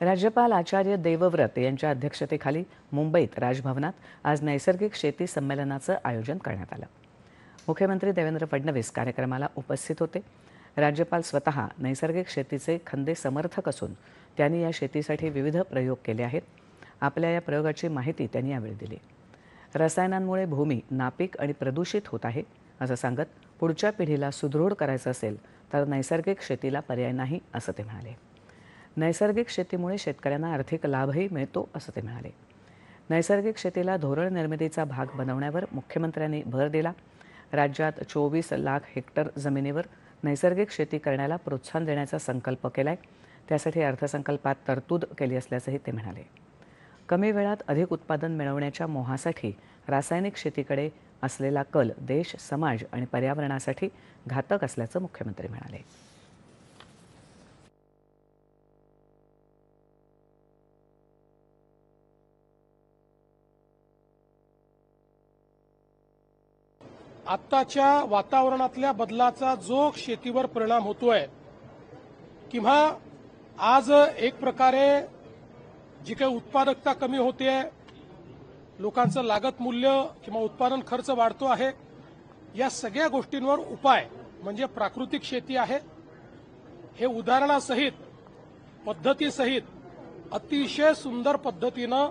राज्यपाल आचार्य देवव्रत यांच्या अध्यक्षतेखाली मुंबईत राजभवनात आज नैसर्गिक शेती संमेलनाचं आयोजन करण्यात आलं. मुख्यमंत्री देवेंद्र फडणवीस कार्यक्रमाला उपस्थित होते. राज्यपाल स्वतः नैसर्गिक शेतीचे खंदे समर्थक असून त्यांनी या शेतीसाठी विविध प्रयोग केले आहेत. आपल्या या प्रयोगाची माहिती त्यांनी यावेळी दिली. रसायनांमुळे भूमी नापीक आणि प्रदूषित होत आहे असं सांगत पुढच्या पिढीला सुदृढ करायचं असेल तर नैसर्गिक शेतीला पर्याय नाही असं ते म्हणाले. नैसर्गिक शेतीमुळे शेतकऱ्यांना आर्थिक लाभही मिळतो असं ते म्हणाले. नैसर्गिक शेतीला धोरण निर्मितीचा भाग बनवण्यावर मुख्यमंत्र्यांनी भर दिला. राज्यात चोवीस लाख हेक्टर जमिनीवर नैसर्गिक शेती करण्याला प्रोत्साहन देण्याचा संकल्प केलाय. त्यासाठी अर्थसंकल्पात तरतूद केली असल्याचंही ते म्हणाले. कमी वेळात अधिक उत्पादन मिळवण्याच्या मोहासाठी रासायनिक शेतीकडे असलेला कल देश समाज आणि पर्यावरणासाठी घातक असल्याचं मुख्यमंत्री म्हणाले. आत्ताच्या वातावरणातल्या बदलाचा जो शेतीवर परिणाम होतोय किंवा आज एक प्रकारे जी काही उत्पादकता कमी होते लोकांचं लागत मूल्य किंवा उत्पादन खर्च वाढतो आहे या सगळ्या गोष्टींवर उपाय म्हणजे प्राकृतिक शेती आहे. हे उदाहरणासहित पद्धतीसहित अतिशय सुंदर पद्धतीनं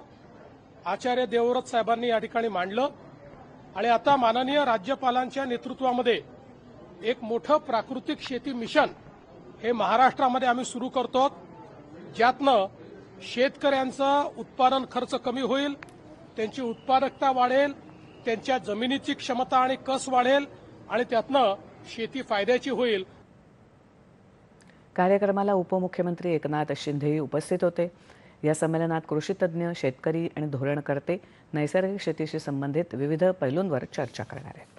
आचार्य देवव्रत साहेबांनी या ठिकाणी मांडलं. आणि आता माननीय राज्यपालांच्या नेतृत्वामध्ये एक मोठं प्राकृतिक शेती मिशन हे महाराष्ट्रामध्ये आम्ही सुरू करतो. ज्यातनं शेतकऱ्यांचं उत्पादन खर्च कमी होईल त्यांची उत्पादकता वाढेल त्यांच्या जमिनीची क्षमता आणि कस वाढेल आणि त्यातनं शेती फायद्याची होईल. कार्यक्रमाला उपमुख्यमंत्री एकनाथ शिंदेही उपस्थित होते. या संमेलनात कृषीतज्ज्ञ शेतकरी आणि धोरणकर्ते नैसर्गिक शेतीशी संबंधित विविध पैलूंवर चर्चा करणार आहेत.